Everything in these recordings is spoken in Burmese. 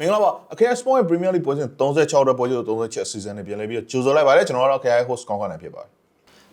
မင်္ဂလာပါအခရိုင်စပေါ့ရဲ့ Premier League ပွဲစဉ်36တဲ့ပွဲစဉ်36ချက် season နဲ့ပြန်လည်ပြီးတော့ကြိုဆိုလိုက်ပါတယ်ကျွန်တော်ကတော့အခရိုင် host ကောင်းကောင်းနိုင်ဖြစ်ပါတယ်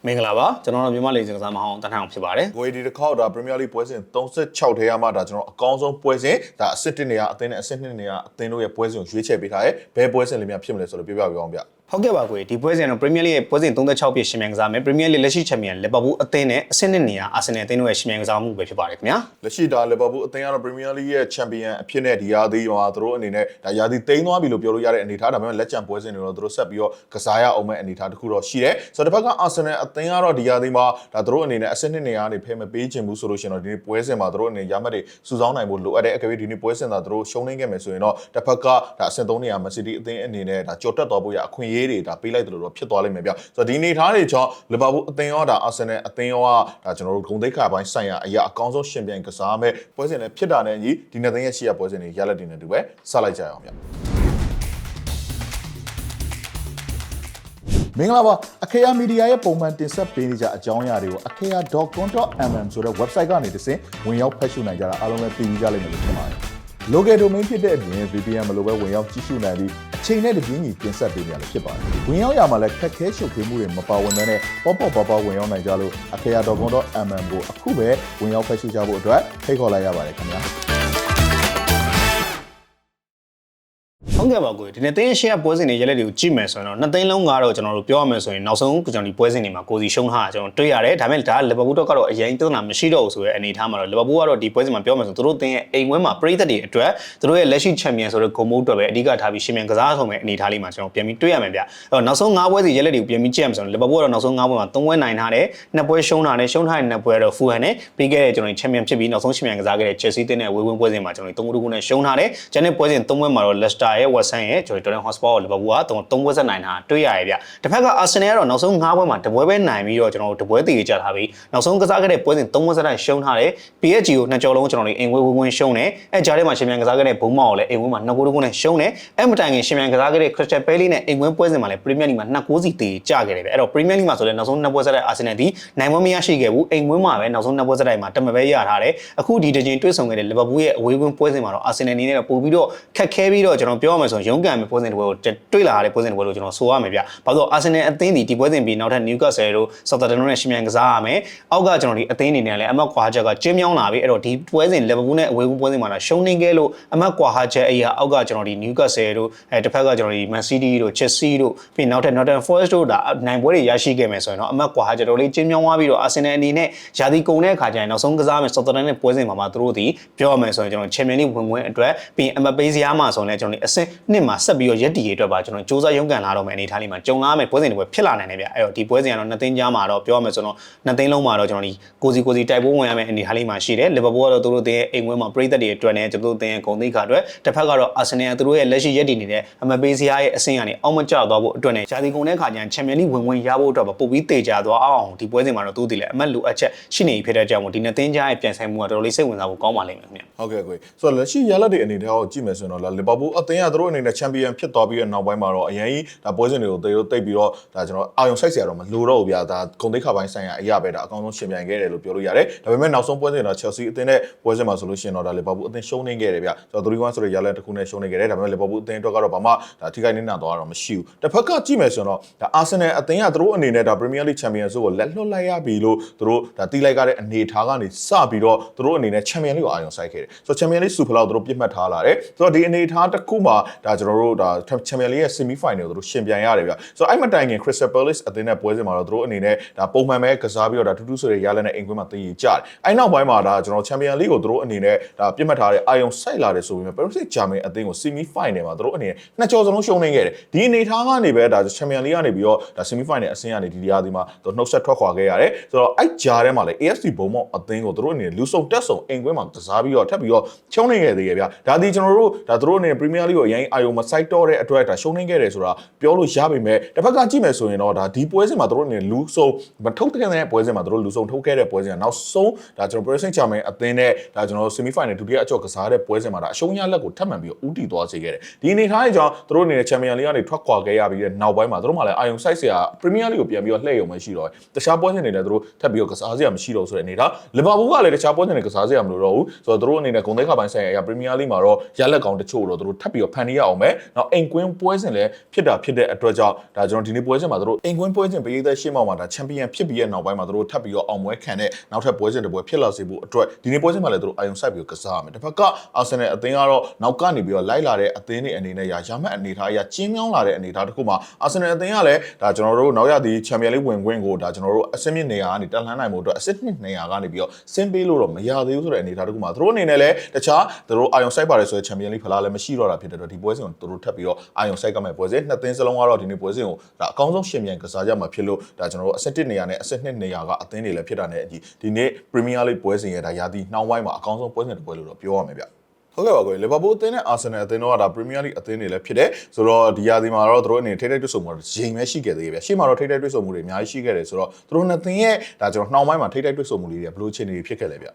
မင်္ဂလာပါကျွန်တော်တို့မြန်မာလေစင်ကစားမအောင်တန်းထောင်ဖြစ်ပါတယ်ကိုယ်ဒီတစ်ခေါက်ဒါ Premier League ပွဲစဉ်36ထဲရမှာဒါကျွန်တော်အကောင်းဆုံးပွဲစဉ်ဒါအဆင့်1နေရာအသင်းနဲ့အဆင့်2နေရာအသင်းတို့ရဲ့ပွဲစဉ်ကိုရွေးချယ်ပေးထားရဲဘယ်ပွဲစဉ်လေးများဖြစ်မလဲဆိုတော့ပြောပြပြအောင်ဗျ ဟုတ်ကဲ့ပါကိုဒီပွဲစဉ်တော့ Premier League ရဲ့ပွဲစဉ်36ပြည့်ရှင်မြန်ကစားမယ် Premier League လက်ရှိချန်ပီယံလီဗာပူးအသင်းနဲ့အဆင့်နှစ်နေရာအာဆင်နယ်အသင်းတို့ရဲ့ရှင်မြန်ကစားမှုပဲဖြစ်ပါတယ်ခင်ဗျာလက်ရှိဒါလီဗာပူးအသင်းကတော့ Premier League ရဲ့ Champion အဖြစ်နဲ့ဒီရာသီမှာသူတို့အနေနဲ့ဒါရာသီတိမ်းသွားပြီလို့ပြောလို့ရတဲ့အနေအထားဒါပေမဲ့လက်ချန်ပွဲစဉ်တွေတော့သူတို့ဆက်ပြီးတော့ကစားရအောင်မဲ့အနေအထားတစ်ခုတော့ရှိတယ်ဆိုတော့တစ်ဖက်က Arsenal အသင်းကတော့ဒီရာသီမှာဒါသူတို့အနေနဲ့အဆင့်နှစ်နေရာကနေဖယ်မပေးချင်ဘူးဆိုလို့ရှိရင်တော့ဒီနေ့ပွဲစဉ်မှာသူတို့အနေနဲ့ရမှတ်တွေစုဆောင်းနိုင်ဖို့လိုအပ်တဲ့အကယ်၍ဒီနေ့ပွဲစဉ်သာသူတို့ရှုံးနေခဲ့မယ်ဆိုရင်တော့တစ်ဖက်ကဒါအဆင့်3နေရာ Man City အသင်းအနေနဲ့ဒါကြော်တက်သွားဖို့ရအခွင့်အရေးတွေဒါပေးလိုက်တယ်လို့တော့ဖြစ်သွားလိမ့်မယ်ဗျဆိုတော့ဒီအနေအထားတွေကြောင့်လီဗာပူးအသင်းရောဒါ Arsenal အသင်းရောကဒါကျွန်တော်တို့ဂုဏ်သိက္ခာပိုင်းဆိုင်ရာအရာအကောင်းဆုံးရှင်ပြိုင်ကစားမဲ့ပွဲစဉ်လည်းဖြစ်တာနဲ့ညီဒီနေ့သိန်းရဲ့ရှေ့ရပွဲစဉ်တွေရလက်တင်နေတူပဲဆက်လိုက်ကြရအောင်ဗျမင်္ဂလာပါအခေယာမီဒီယာရဲ့ပုံမှန်တင်ဆက်ပေးနေကြအကြောင်းအရာတွေကို akea.com.mm ဆိုတဲ့ website ကနေတဆင့်ဝင်ရောက်ဖတ်ရှုနိုင်ကြတာအားလုံးလည်းသိပြီးကြလိမ့်မယ်လို့ထင်ပါတယ်။ local domain ဖြစ်တဲ့အပြင် VPN မလိုပဲဝင်ရောက်ကြည့်ရှုနိုင်ပြီးအချိန်နဲ့တပြေးညီတင်ဆက်ပေးနေရလို့ဖြစ်ပါတယ်။ဝင်ရောက်ရမှာလည်းခက်ခဲရှုပ်ထွေးမှုတွေမပါဝင်ဘဲနဲ့ပေါ့ပေါ့ပါပါဝင်ရောက်နိုင်ကြလို့ akea.com.mm ကိုအခုပဲဝင်ရောက်ဖတ်ရှုကြဖို့အတွက်ဖိတ်ခေါ်လိုက်ရပါတယ်ခင်ဗျာ။ ဟုတ်ကဲ့ပါကိုဒီနေ့တင်းရှေ့ကပွဲစဉ်တွေရက်လက်တွေကိုကြည့်မယ်ဆိုရင်တော့နှစ်သိန်းလုံးကတော့ကျွန်တော်တို့ပြောရမယ်ဆိုရင်နောက်ဆုံးကျွန်တော်ဒီပွဲစဉ်တွေမှာကိုစီရှုံးထားတာကျွန်တော်တွေ့ရတယ်ဒါပေမဲ့ဒါလီဗာပူးတော့ကတော့အရင်သုံးတာမရှိတော့ဘူးဆိုတဲ့အနေအထားမှာတော့လီဗာပူးကတော့ဒီပွဲစဉ်မှာပြောမယ်ဆိုသူတို့တင်းရဲ့အိမ်ဝဲမှာပရိသတ်တွေအတွက်သူတို့ရဲ့လက်ရှိချန်ပီယံဆိုတဲ့ဂုံမုတ်အတွက်ပဲအဓိကထားပြီးရှင်မြန်ကစားဆောင်မဲ့အနေအထားလေးမှာကျွန်တော်ပြန်ပြီးတွေ့ရမယ်ဗျအဲ့တော့နောက်ဆုံး၅ပွဲစီရက်လက်တွေကိုပြန်ပြီးကြည့်ရမယ်ဆိုရင်လီဗာပူးကတော့နောက်ဆုံး၅ပွဲမှာ၃ပွဲနိုင်ထားတယ်နှစ်ပွဲရှုံးထားတယ်ရှုံးထားတဲ့နှစ်ပွဲကတော့ဖူဟန်နဲ့ပြီးခဲ့တဲ့ကျွန်တော်ချန်ပီယံဖြစ်ပြီးနောက်ဆုံးရှင်မြန်ကစားခဲ့တဲ့ချက်စီတင်းနဲ့ဝေးဝင်းပွဲစဉ်မှာကျွန်တော်၃ခုနဲ့ရှုံးထားတယ်ကျန်တဲ့ပွဲစဉ်၃ပွဲမှာတော့လက်စတာရဲ့ဝက်ဆန်ရဲ့ကျွန်တော် Tottenham Hotspur ကိုလီဗာပူးက၃၃ပွဲဆက်နိုင်တာတွေ့ရရဲ့ဗျတစ်ဖက်က Arsenal ကတော့နောက်ဆုံး၅ပွဲမှာတပွဲပဲနိုင်ပြီးတော့ကျွန်တော်တို့တပွဲတည်ကြထားပြီးနောက်ဆုံးကစားခဲ့တဲ့ပွဲစဉ်၃ပွဲဆက်တိုင်းရှုံးထားတယ် PSG ကိုနှစ်ကြော်လုံးကျွန်တော်တို့အိမ်ဝဲဝဲဝင်းရှုံးတယ်အဲကြားထဲမှာရှင်မြန်ကစားခဲ့တဲ့ဘုံမောက်ကိုလည်းအိမ်ဝဲမှာနှစ်ဂိုးတစ်ဂိုးနဲ့ရှုံးတယ်အဲမတိုင်ခင်ရှင်မြန်ကစားခဲ့တဲ့ Crystal Palace နဲ့အိမ်ဝဲပွဲစဉ်မှာလည်း Premier League မှာနှစ်ဂိုးစီတည်ကြခဲ့တယ်ဗျအဲ့တော့ Premier League မှာဆိုလည်းနောက်ဆုံးနှစ်ပွဲဆက်တဲ့ Arsenal ဒီနိုင်ပွဲမရရှိခဲ့ဘူးအိမ်ဝဲမှာပဲနောက်ဆုံးနှစ်ပွဲဆက်တိုင်းမှာတမပဲရထားတယ်အခုဒီတစ်ချိန်တွေ့ဆုံခဲ့တဲ့ Liverpool ရဲ့အဝေးကွင်းပွဲစဉ်မှာတော့ Arsenal အနေနဲ့ပို့ပြီးတော့ခက်ခဲပြီးတော့ကျွန်တော်ပြောရမယ်ဆိုရင်ရုန်းကန်မဲ့ပွဲစဉ်တစ်ပွဲကိုတွေ့လာရတဲ့ပွဲစဉ်တစ်ပွဲလို့ကျွန်တော်ဆိုရမယ်ဗျ။ဘာလို့ Arsenal အသင်းဒီဒီပွဲစဉ်ပြီးနောက်ထပ် Newcastle တို့ Southampton တို့နဲ့ရှင်မြန်ကစားရမယ်။အောက်ကကျွန်တော်ဒီအသင်းအနေနဲ့လည်းအမတ်ကွာချက်ကကျင်းမြောင်းလာပြီ။အဲ့တော့ဒီပွဲစဉ် Liverpool နဲ့အဝေးပွဲစဉ်မှာတော့ရှုံးနေခဲ့လို့အမတ်ကွာချက်အရာအောက်ကကျွန်တော်ဒီ Newcastle တို့အဲတစ်ဖက်ကကျွန်တော်ဒီ Man City တို့ Chelsea တို့ပြီးနောက်ထပ် Nottingham Forest တို့ဒါနိုင်ပွဲတွေရရှိခဲ့မယ်ဆိုရင်တော့အမတ်ကွာချက်တော်လေးကျင်းမြောင်းသွားပြီးတော့ Arsenal အနေနဲ့ယာတီကုန်တဲ့အခါကျရင်နောက်ဆုံးကစားမယ် Southampton နဲ့ပွဲစဉ်မှာမှသူတို့ဒီပြောရမယ်ဆိုရင်ကျွန်တော် Champions League ဝင်ဝင်အတွက်ပြီးအမတ်ပေးစရာမှာဆိုရင်လည်းကျွန်တော်ဒီအဆင့်နှစ်မှာဆက်ပြီးတော့ရက်တီရေးအတွက်ပါကျွန်တော်စူးစမ်းရုန်းကန်လာတော့မယ်အနေထားလေးမှာကြုံလာမယ်ပွဲစဉ်တွေပဲဖြစ်လာနိုင်တယ်ဗျအဲ့တော့ဒီပွဲစဉ်ကတော့နှစ်သိန်းကြားမှာတော့ပြောရမယ်ဆိုတော့နှစ်သိန်းလုံးမှာတော့ကျွန်တော်ဒီကိုစီကိုစီတိုက်ပွဲဝင်ရမယ်အနေထားလေးမှာရှိတယ်လီဗာပူးကတော့သူတို့တဲ့အိမ်ဝဲမှာပရိသတ်တွေအတွက်နဲ့ကျွန်တော်တို့တဲ့ဂုံသိက္ခာအတွက်တစ်ဖက်ကတော့အာဆင်နယ်သူတို့ရဲ့လက်ရှိရက်တည်နေတဲ့အမတ်ပေးစရာရဲ့အဆင့်ကနေအောက်မကျသွားဖို့အတွက်နဲ့ဂျာတီကုန်တဲ့ခါကျရင်ချန်ပီယံလိဝင်ဝင်ရဖို့အတွက်ပို့ပြီးတေချာသွားအောင်ဒီပွဲစဉ်မှာတော့သူတည်လဲအမတ်လိုအပ်ချက်ရှိနေပြီဖြစ်တဲ့ကြောင့်မို့ဒီနှစ်သိန်းကြားရဲ့ပြန်ဆိုင်မှုကတော်တော်လေးစိတ်ဝင်စားဖို့ကောင်းပါလိမ့်မယ်ခင်ဗျဟုတ်ကဲ့ကိုဆိုတော့လက်ရှိရလက်တွေအနေနဲ့ဟောကြည့်မယ်ဆိုရင်တော့လီဗာပူးအသင်းကသူတို့အနေနဲ့ချန်ပီယံဖြစ်သွားပြီးတဲ့နောက်ပိုင်းမှာတော့အရင်ကြီးဒါပွဲစဉ်တွေကိုတေတို့တိတ်ပြီးတော့ဒါကျွန်တော်အာယုံဆိုင်စရာတော့မလိုတော့ဘူးဗျာဒါဂုံတိတ်ခါပိုင်းဆိုင်ရာအရာပဲဒါအကောင်းဆုံးရှင်ပြိုင်ခဲ့တယ်လို့ပြောလို့ရတယ်ဒါပေမဲ့နောက်ဆုံးပွဲစဉ်တော့ Chelsea အသင်းနဲ့ပွဲစဉ်မှာဆိုလို့ရှိရင်တော့ဒါလီဗာပူးအသင်းရှုံးနေခဲ့တယ်ဗျဆိုတော့3-1ဆိုတဲ့ရလက်တစ်ခုနဲ့ရှုံးနေခဲ့တယ်ဒါပေမဲ့လီဗာပူးအသင်းအတွက်ကတော့ဘာမှဒါထိခိုက်နေတာတော့မရှိဘူးတစ်ဖက်ကကြည့်မယ်ဆိုရင်တော့ဒါအာဆင်နယ်အသင်းကသူတို့အနေနဲ့ဒါ Premier League Champions ကိုလက်လွတ်လိုက်ရပြီလို့သူတို့ဒါတီးလိုက်ကြတဲ့အနေထားကနေစပြီးတော့သူတို့အနေနဲ့ Champion League ကိုအာရုံစိုက်ခဲ့တယ်ဆိုတော့ Champion League Super လောက်သူတို့ပြစ်မှတ်ထားလာတယ်ဆိုတော့ဒီအနေထားတစ်ခုမှာဒါကျွန်တော်တို့ဒါ Champion League ရဲ့ semi final ကိုသူတို့ရှင်ပြိုင်ရတယ်ဗျဆိုတော့အဲ့မတိုင်ခင် Crystal Palace အသင်းနဲ့ပွဲစဉ်မှာတော့သူတို့အနေနဲ့ဒါပုံမှန်ပဲကစားပြီးတော့ဒါတူတူဆိုတဲ့ရလနဲ့အိမ်ကွင်းမှာသိရင်ကြတယ်အဲ့နောက်ပိုင်းမှာဒါကျွန်တော် Champion League ကိုသူတို့အနေနဲ့ဒါပြစ်မှတ်ထားတဲ့အာရုံစိုက်လာတယ်ဆိုပေမဲ့ Paris Saint-Germain အသင်းကို semi final မှာသူတို့အနေနဲ့နှစ်ကြော်စလုံးရှုံးနေခဲ့တယ်ဒီအနေထားကနေပဲဒါ Champion League ကနေပြီးတော့ဒါ semi final အဆင့်ကနေဒီတရားဒီမှာသူနှုတ်ဆက်ထွက်ခွာခဲ့ရတယ်ဆိုတော့အဲ့ဂျားထဲမှာလည်း AFC ဘုံမောက်အသင်းကိုသူတို့အနေနဲ့လူဆုံတက်ဆုံအိမ်ကွင်းမှာကစားပြီးတော့ထပ်ပြီးတော့ချုံးနေခဲ့သေးရဲ့ဗျဒါဒီကျွန်တော်တို့ဒါသူတို့အနေနဲ့ Premier League ကိုအရရင်အာယုံမဆိုင်တော့တဲ့အတွက်ဒါရှုံးနေခဲ့တယ်ဆိုတာပြောလို့ရပါမယ်တစ်ဖက်ကကြည့်မယ်ဆိုရင်တော့ဒါဒီပွဲစဉ်မှာတို့အနေနဲ့လူဆုံးမထုတ်တဲ့တဲ့ပွဲစဉ်မှာတို့လူဆုံးထုတ်ခဲ့တဲ့ပွဲစဉ်ကနောက်ဆုံးဒါကျွန်တော် Pressing Chairman အသင်းနဲ့ဒါကျွန်တော် Semi Final ဒုတိယအကျော့ကစားတဲ့ပွဲစဉ်မှာဒါအရှုံးရလက်ကိုထပ်မံပြီးဦးတည်သွားစေခဲ့တယ်ဒီအနေထားအကြောင်းတို့အနေနဲ့ Champion League ကနေထွက်ခွာခဲ့ရပြီးတဲ့နောက်ပိုင်းမှာတို့မှလည်းအာယုံ site ဆရာ Premier League ကိုပြန်ပြီးတော့လှည့်ရုံပဲရှိတော့တခြားပွဲစဉ်တွေလည်းတို့ထပ်ပြီးတော့ကစားစရာမရှိတော့ဆိုတဲ့အနေထားလီဗာပူးကလည်းတခြားပွဲစဉ်တွေကစားစရာမလိုတော့ဘူးဆိုတော့တို့အနေနဲ့ဂုံသိက္ခာပိုင်းဆိုင်ရာ Premier League မှာတော့ရလက်ကောင်တချို့တော့တို့ထပ်ပြီးတော့ဖန်နေရအောင်ပဲနောက်အိမ်ကွင်းပွဲစဉ်လည်းဖြစ်တာဖြစ်တဲ့အတွက်ကြောင့်ဒါကျွန်တော်ဒီနေ့ပွဲစဉ်မှာတို့အိမ်ကွင်းပွဲစဉ်ပရိသတ်ရှေ့မှောက်မှာဒါ Champion ဖြစ်ပြီးတဲ့နောက်ပိုင်းမှာတို့ထပ်ပြီးတော့အောင်ပွဲခံတဲ့နောက်ထပ်ပွဲစဉ်တစ်ပွဲဖြစ်လာစေဖို့အတွက်ဒီနေ့ပွဲစဉ်မှာလည်းတို့အာယုံစိုက်ပြီးတော့ကစားရမယ်တစ်ဖက်ကအာဆင်နယ်အသင်းကတော့နောက်ကနေပြီးတော့လိုက်လာတဲ့အသင်းတွေအနေနဲ့ရရမှတ်အနေထားအရကျင်းမြောင်းလာတဲ့အနေထားတစ်ခုမှာအာဆင်နယ်အသင်းကလည်းဒါကျွန်တော်တို့နောက်ရသည် Champion League ဝင်ခွင့်ကိုဒါကျွန်တော်တို့အဆင့်မြင့်နေရာကနေတက်လှမ်းနိုင်မှုအတွက်အဆင့်နှစ်နေရာကနေပြီးတော့ဆင်းပေးလို့တော့မရသေးဘူးဆိုတဲ့အနေထားတစ်ခုမှာတို့အနေနဲ့လည်းတခြားတို့အာယုံစိုက်ပါတယ်ဆိုတဲ့ Champion League ဖလားလည်းမရှိတော့တာဖြစ်တဲ့အတွက်ဒီပွဲစဉ်ကိုတို့ထပ်ပြီးတော့အာယုံစိုက်ကမဲ့ပွဲစဉ်နှစ်သင်းစလုံးကတော့ဒီနေ့ပွဲစဉ်ကိုဒါအကောင်းဆုံးရှင်မြန်ကစားကြမှာဖြစ်လို့ဒါကျွန်တော်တို့အဆင့်1နေရာနဲ့အဆင့်2နေရာကအသင်းတွေလည်းဖြစ်တာနဲ့အညီဒီနေ့ Premier League ပွဲစဉ်ရဲ့ဒါရာသီနှောင်းပိုင်းမှာအကောင်းဆုံးပွဲစဉ်တစ်ပွဲလို့တော့ပြောရမယ်ဗျဟုတ်ကဲ့ပါကိုလီဗာပူးအသင်းနဲ့အာဆင်နယ်အသင်းတို့ကဒါပရီးမီးယားလိအသင်းတွေလည်းဖြစ်တယ်ဆိုတော့ဒီရာသီမှာတော့တို့အနေနဲ့ထိတိုက်တွေ့ဆုံမှုတော့ဂျိမ်ပဲရှိခဲ့သေးတယ်ဗျရှေ့မှာတော့ထိတိုက်တွေ့ဆုံမှုတွေအများကြီးရှိခဲ့တယ်ဆိုတော့တို့နှစ်သင်းရဲ့ဒါကျွန်တော်နှောင်းပိုင်းမှာထိတိုက်တွေ့ဆုံမှုတွေဘယ်လိုအခြေအနေတွေဖြစ်ခဲ့လဲဗျ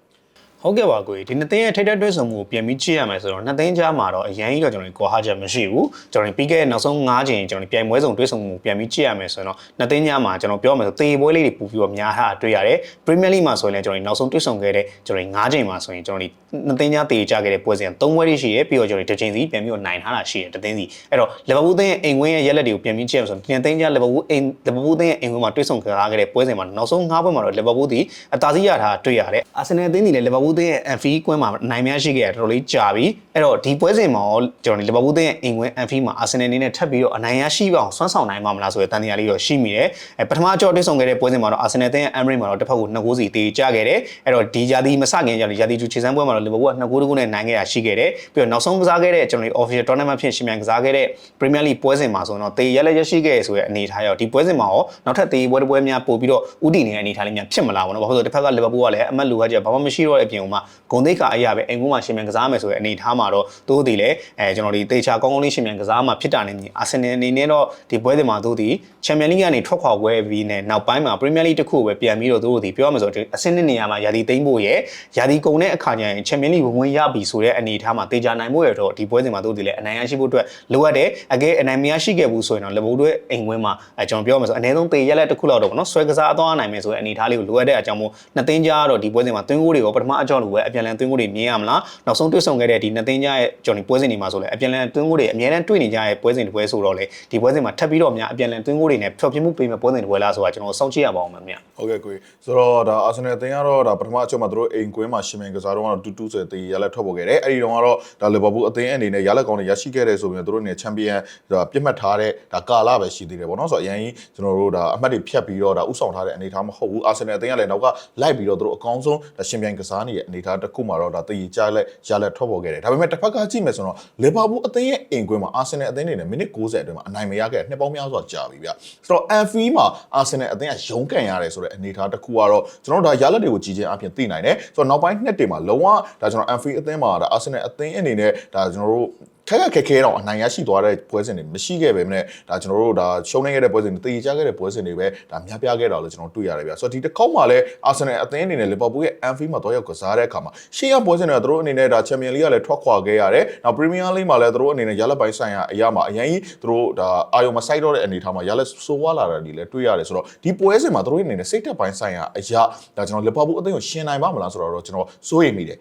ဟုတ်ကဲ့ပါကိုကြီးဒီနှစ်သိန်းရဲ့ထိတ်တက်တွဲဆုံမှုကိုပြန်ပြီးကြည့်ရမယ်ဆိုတော့နှစ်သိန်းကြားမှာတော့အရင်ကြီးတော့ကျွန်တော်တို့ကွာဟာချက်မရှိဘူးကျွန်တော်တို့ပြီးခဲ့တဲ့နောက်ဆုံး၅ချိန်ကျွန်တော်တို့ပြိုင်ပွဲစုံတွဲဆုံမှုပြန်ပြီးကြည့်ရမယ်ဆိုတော့နှစ်သိန်းကြားမှာကျွန်တော်ပြောမယ်ဆိုတေပွဲလေးတွေပူပြီးတော့များတာတွေ့ရတယ်ပရီးမီးယားလိမှာဆိုရင်လည်းကျွန်တော်တို့နောက်ဆုံးတွဲဆုံခဲ့တဲ့ကျွန်တော်တို့၅ချိန်မှာဆိုရင်ကျွန်တော်တို့နှစ်သိန်းကြားတေကြခဲ့တဲ့ပွဲစဉ်၃ပွဲရှိရဲပြီးတော့ကျွန်တော်တို့တစ်ချိန်စီပြန်ပြီးတော့နိုင်ထားတာရှိတယ်တစ်သိန်းစီအဲ့တော့လီဗာပူးသင်းရဲ့အိမ်ဝင်းရဲ့ရက်လက်တွေကိုပြန်ပြီးကြည့်ရမယ်ဆိုတော့နှစ်သိန်းကြားလီဗာပူးအိမ်လီဗာပူးသင်းရဲ့အိမ်ဝင်းမှာတွဲဆုံခဲ့ခဲ့တဲ့ပွဲစဉ်မှာနောက်ဆုံး၅ပွဲမှာတော့လီဗာပူးဒီအသာစီးရထားတွေ့ရတယ်အာဆင်နယ်အသင်းဒီလည်းလီဗာပူးသင်းရဲ့အန်ဖီကွင်းမှာနိုင်များရှိခဲ့တာတော်တော်လေးကြာပြီအဲ့တော့ဒီပွဲစဉ်မှာရောကျွန်တော်ဒီလီဗာပူးသင်းရဲ့အိမ်ကွင်းအန်ဖီမှာအာဆင်နယ်အနေနဲ့ထပ်ပြီးတော့အနိုင်ရရှိပါအောင်ဆွမ်းဆောင်နိုင်မှာမလားဆိုတဲ့တန်တရားလေးတော့ရှိမိတယ်အဲပထမကြော့တွေ့ဆုံခဲ့တဲ့ပွဲစဉ်မှာတော့အာဆင်နယ်သင်းရဲ့အမ်ဘရိမှာတော့တစ်ဖက်ကို2ဂိုးစီတေကြခဲ့တယ်အဲ့တော့ဒီဂျာဒီမစခင်ကြလို့ဂျာဒီတူခြေစမ်းပွဲမှာတော့လီဗာပူးက2ဂိုးတကူနဲ့နိုင်ခဲ့တာရှိခဲ့တယ်ပြီးတော့နောက်ဆုံးကစားခဲ့တဲ့ကျွန်တော်ဒီ official tournament ဖြစ်ရှင်မြန်ကစားခဲ့တဲ့ Premier League ပွဲစဉ်မှာဆိုတော့တေရက်လက်ရရှိခဲ့ဆိုတဲ့အနေထားရောဒီပွဲစဉ်မှာရောနောက်ထပ်တေပွဲတစ်ပွဲများပို့ပြီးတော့ဥတီနေတဲ့အနေထားလေးများဖြစ်မလာဘူးเนาะဘာလို့လဲတစ်ဖက်ကလီဗာပူးကလည်းအမတ်လူကကြဘာမှမရှိတော့တဲ့အပြင် မှာဂုံသိက္ခာအရာပဲအိမ်ကူးမှာရှင်မြန်ကစားမယ်ဆိုတဲ့အနေထားမှာတော့သူတို့ဒီလည်းအဲကျွန်တော်ဒီတေချာကောင်းကောင်းလေးရှင်မြန်ကစားမှာဖြစ်တာနေမြင်အာဆင်နယ်အနေနဲ့တော့ဒီပွဲစဉ်မှာသူတို့ဒီချန်ပီယံလိကနေထွက်ခွာပွဲပြီးနဲ့နောက်ပိုင်းမှာပရီးမီးယားလိတစ်ခုပဲပြန်ပြီးတော့သူတို့ဒီပြောရမှာဆိုတော့အဆင့်နှစ်နေရာမှာယာဒီသိမ့်ဖို့ရဲ့ယာဒီကုံတဲ့အခါကျရင်ချန်ပီယံလိဝင်ဝင်ရပြီဆိုတဲ့အနေထားမှာတေချာနိုင်ဖို့ရတော့ဒီပွဲစဉ်မှာသူတို့ဒီလည်းအနိုင်ရရှိဖို့အတွက်လိုအပ်တယ်အကဲအနိုင်မရရှိခဲ့ဘူးဆိုရင်တော့လဘိုးတို့အိမ်ဝင်းမှာအဲကျွန်တော်ပြောရမှာဆိုအနည်းဆုံးတေရက်လက်တစ်ခုလောက်တော့ဗောနော်ဆွဲကစားသွားနိုင်မယ်ဆိုတဲ့အနေထားလေးကိုလိုအပ်တဲ့အကြောင်းမို့နှစ်သိန်းကြားတော့ဒီပွဲစဉ်မှာသွင်းကိုတွေကိုပထမအကြောင်းလိုပဲအပြန်လန်သွင်းကိုတွေမြင်ရမလားနောက်ဆုံးတွေ့ဆုံခဲ့တဲ့ဒီနှစ်သိန်းကြားရဲ့ကျွန်တော်ဒီပွဲစဉ်တွေမှာဆိုလည်းအပြန်လန်သွင်းကိုတွေအများနဲ့တွေ့နေကြရဲ့ပွဲစဉ်တစ်ပွဲဆိုတော့လေဒီပွဲစဉ်မှာထပ်ပြီးတော့များအပြန်လန်သွင်းကိုတွေနဲ့ဖျော်ဖြေမှုပေးမဲ့ပွဲစဉ်တစ်ပွဲလားဆိုတာကျွန်တော်စောင့်ကြည့်ရပါအောင်မယ်မြတ်ဟုတ်ကဲ့ကိုကြီးဆိုတော့ဒါအာဆင်နယ်အသင်းကတော့ဒါပထမအချက်မှာသူတို့အိမ်ကွင်းမှာရှင်မင်ကစားတော့ကတော့တူတူဆိုတဲ့ရလက်ထွက်ပေါ်ခဲ့တယ်အဲ့ဒီတော့ကတော့ဒါလီဗာပူးအသင်းအနေနဲ့ရလက်ကောင်းတွေရရှိခဲ့တယ်ဆိုပြီးတော့သူတို့အနေနဲ့ချန်ပီယံဒါပြစ်မှတ်ထားတဲ့ဒါကာလာပဲရှိသေးတယ်ပေါ့နော်ဆိုတော့အရင်ကြီးကျွန်တော်တို့ဒါအမှတ်တွေဖြတ်ပြီးတော့ဒါဥဆောင်ထားတဲ့အနေအထားမဟုတ်ဘူးအာဆင်နယ်အသင်းကလည်းနောက်ကလိုက်ပြီးတော့သူတို့အကောင်းဆုံးဒါရှင်ပြိုင်ကစားနေတဲ့အနေအထားတစ်ခုမှာတော့ဒါတည်ကြလက်ရလက်ထွက်ပေါ်ခဲ့တယ်ဒါပေမဲ့တစ်ဖက်ကကြည့်မယ်ဆိုတော့လီဗာပူးအသင်းရဲ့အိမ်ကွင်းမှာအာဆင်နယ်အသင်းတွေနဲ့မိနစ်90အတွင်းမှာအနိုင်မရခဲ့တဲ့နှစ်ပေါင်းများစွာကြာပြီဗျဆိုတော့အန်ဖီမှာအာဆင်နယ်အသင်းကရုန်းကန်ရတယ်ဆိုတဲ့အနေအထားတစ်ခုကတော့ကျွန်တော်တို့ဒါရလက်တွေကိုကြည်ချင်းအပြင်သိနိုင်တယ်ဆိုတော့နောက်ပိုင်းနှစ်တွေမှာလုံးဝဒါကျွန်တော်အန်ဖီအသင်းမှာဒါအာဆင်နယ်အသင်းအနေနဲ့ဒါကျွန်တော်တို့ ခက်ခက်ခဲခဲတော့အနိုင်ရရှိသွားတဲ့ပွဲစဉ်တွေမရှိခဲ့ပဲနဲ့ဒါကျွန်တော်တို့ဒါရှုံးနေခဲ့တဲ့ပွဲစဉ်တွေတည်ကြခဲ့တဲ့ပွဲစဉ်တွေပဲဒါများပြားခဲ့တာလို့ကျွန်တော်တွေ့ရတယ်ဗျဆိုတော့ဒီတစ်ခေါက်မှာလည်းအာဆင်နယ်အသင်းအနေနဲ့လီဗာပူးရဲ့အန်ဖီမှာတော့ရောက်ကစားတဲ့အခါမှာရှေ့ရပွဲစဉ်တွေကသူတို့အနေနဲ့ဒါချန်ပီယံလိကလည်းထွက်ခွာခဲ့ရတယ်နောက်ပရီးမီးယားလိမှာလည်းသူတို့အနေနဲ့ရလက်ပိုင်းဆိုင်ရာအရာမှာအရင်ကြီးသူတို့ဒါအာယုံမဆိုင်တော့တဲ့အနေထားမှာရလက်ဆိုးဝါလာတာတွေလည်းတွေ့ရတယ်ဆိုတော့ဒီပွဲစဉ်မှာသူတို့အနေနဲ့စိတ်သက်ပိုင်းဆိုင်ရာအရာဒါကျွန်တော်လီဗာပူးအသင်းကိုရှင်နိုင်ပါမလားဆိုတော့ကျွန်တော်စိုးရိမ်မိတယ်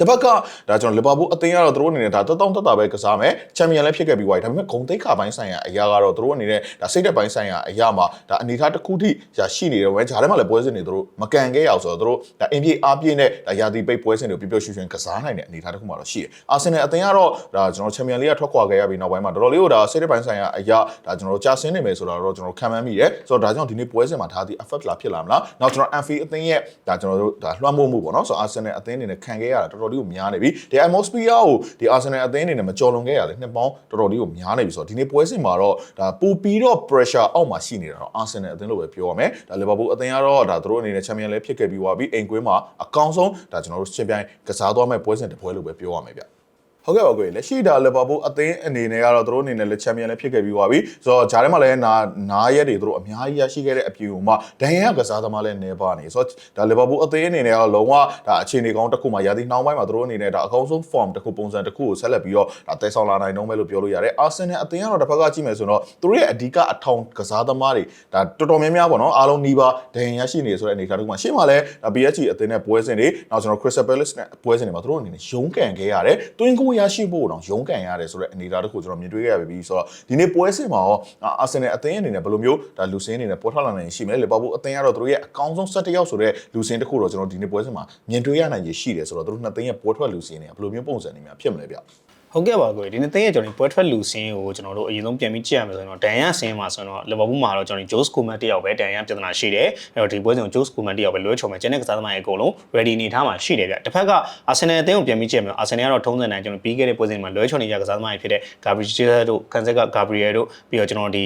တပတ်ကဒါကျွန်တော်လီဗာပူးအသင်းကတော့သူတို့အနေနဲ့ဒါတက်တောင့်တက်တာပဲကစားမယ်ချန်ပီယံလည်းဖြစ်ခဲ့ပြီးွားဒါပေမဲ့ဂုံတိတ်ခါပိုင်းဆိုင်ရာအရာကတော့သူတို့အနေနဲ့ဒါစိတ်သက်ပိုင်းဆိုင်ရာအရာမှာဒါအနေထားတစ်ခုထိရာရှိနေတယ်ပဲဂျာထဲမှာလည်းပွဲစဉ်တွေသူတို့မကန်ခဲ့ရအောင်ဆိုတော့သူတို့ဒါအင်ပြေအားပြည့်နဲ့ဒါရာသီပိတ်ပွဲစဉ်တွေကိုပြပြရွှင်ရွှင်ကစားနိုင်တဲ့အနေထားတစ်ခုမှတော့ရှိတယ်အာဆင်နယ်အသင်းကတော့ဒါကျွန်တော်ချန်ပီယံလိကထွက်ခွာခဲ့ရပြီးနောက်ပိုင်းမှာတော်တော်လေးကိုဒါစိတ်သက်ပိုင်းဆိုင်ရာအရာဒါကျွန်တော်ကြာဆင်းနေမယ်ဆိုတာတော့ကျွန်တော်ခံမှန်းမိတယ်ဆိုတော့ဒါကြောင့်ဒီနေ့ပွဲစဉ်မှာဒါဒီ effect လာဖြစ်လာမလားနောက်ကျွန်တော် Anfi အသင်းရဲ့ဒါကျွန်တော်တို့ဒါလွှမ်းမိုးမှုပေါ့နော်ဆိုတော့အာဆင်နယ်အသင်းအနေနဲ့ခံခဲ့ရတာတော်တော်လေးကိုများနေပြီဒီ atmosphere ကိုဒီ Arsenal အသင်းအနေနဲ့မကြော်လွန်ခဲ့ရတယ်နှစ်ပေါင်းတော်တော်လေးကိုများနေပြီဆိုတော့ဒီနေ့ပွဲစဉ်မှာတော့ဒါပူပြီးတော့ pressure အောက်မှာရှိနေတာတော့ Arsenal အသင်းလို့ပဲပြောရမယ်ဒါ Liverpool အသင်းကတော့ဒါသူတို့အနေနဲ့ Champion လည်းဖြစ်ခဲ့ပြီးသွားပြီအိမ်ကွင်းမှာအကောင်းဆုံးဒါကျွန်တော်တို့ချင်းပြိုင်ကစားသွားမဲ့ပွဲစဉ်တစ်ပွဲလို့ပဲပြောရမယ်ဗျ ဟဟုတ်ကဲ့ပါကိုကြီးလက်ရှိဒါလီဗာပူးအသင်းအနေနဲ့ကတော့သူတို့အနေနဲ့လည်းချန်ပီယံလည်းဖြစ်ခဲ့ပြီးသွားပြီဆိုတော့ဂျားထဲမှာလည်းနာနားရက်တွေသူတို့အများကြီးရရှိခဲ့တဲ့အပြင်မှာဒန်ရန်ကစားသမားလည်းနေပါနေဆိုတော့ဒါလီဗာပူးအသင်းအနေနဲ့ကတော့လုံးဝဒါအခြေအနေကောင်းတစ်ခုမှရာသီနှောင်းပိုင်းမှာသူတို့အနေနဲ့ဒါအကောင်းဆုံး form တစ်ခုပုံစံတစ်ခုကိုဆက်လက်ပြီးတော့ဒါတည်ဆောင်လာနိုင်တော့မယ်လို့ပြောလို့ရတယ်အာဆင်နယ်အသင်းကတော့တစ်ဖက်ကကြည့်မယ်ဆိုတော့သူတို့ရဲ့အဓိကအထောင်ကစားသမားတွေဒါတော်တော်များများပေါ့နော်အားလုံးနီးပါးဒန်ရန်ရှိနေဆိုတဲ့အနေအထားတစ်ခုမှာရှေ့မှာလည်းဒါ PSG အသင်းနဲ့ပွဲစဉ်တွေနောက်ကျွန်တော် Crystal Palace နဲ့ပွဲစဉ်တွေမှာသူတို့အနေနဲ့ရုန်းကန်ခဲ့ရတယ်တွင်းကိုရရှိဖို့တော့ရုန်းကန်ရတယ်ဆိုတဲ့အနေအထားတစ်ခုကျွန်တော်မြင်တွေ့ခဲ့ရပြီဆိုတော့ဒီနေ့ပွဲစဉ်မှာရောအာဆင်နယ်အသင်းအနေနဲ့ဘယ်လိုမျိုးဒါလူစင်းအနေနဲ့ပေါ်ထွက်လာနိုင်ရှိမယ်လီဗာပူးအသင်းကတော့သူတို့ရဲ့အကောင်းဆုံး17ယောက်ဆိုတဲ့လူစင်းတစ်ခုတော့ကျွန်တော်ဒီနေ့ပွဲစဉ်မှာမြင်တွေ့ရနိုင်ရရှိတယ်ဆိုတော့သူတို့နှစ်သင်းရဲ့ပေါ်ထွက်လူစင်းတွေကဘယ်လိုမျိုးပုံစံတွေများဖြစ်မလဲဗျ ဟုတ်ကဲ့ပါကိုဒီနေ့တင်းရဲ့ကျွန်တော်ပွဲထွက်လူစင်းကိုကျွန်တော်တို့အရင်ဆုံးပြန်ပြီးကြည့်ရမယ်ဆိုရင်တော့ဒန်ရန်စင်းမှာဆိုတော့လီဗာပူးမှာတော့ကျွန်တော်ဂျိုးစကူမန်တယောက်ပဲဒန်ရန်ပြဿနာရှိတယ်အဲ့တော့ဒီပွဲစဉ်ကိုဂျိုးစကူမန်တယောက်ပဲလွှဲချုံမယ်ကျန်တဲ့ကစားသမားတွေအကုန်လုံး ready အနေထားမှာရှိတယ်ဗျတစ်ဖက်ကအာဆင်နယ်အသင်းကိုပြန်ပြီးကြည့်ရမယ်အာဆင်နယ်ကတော့ထုံးစံတိုင်းကျွန်တော်ပြီးခဲ့တဲ့ပွဲစဉ်မှာလွှဲချုံနေကြကစားသမားတွေဖြစ်တဲ့ Gabriel တို့ကန်ဆက်က Gabriel တို့ပြီးတော့ကျွန်တော်ဒီ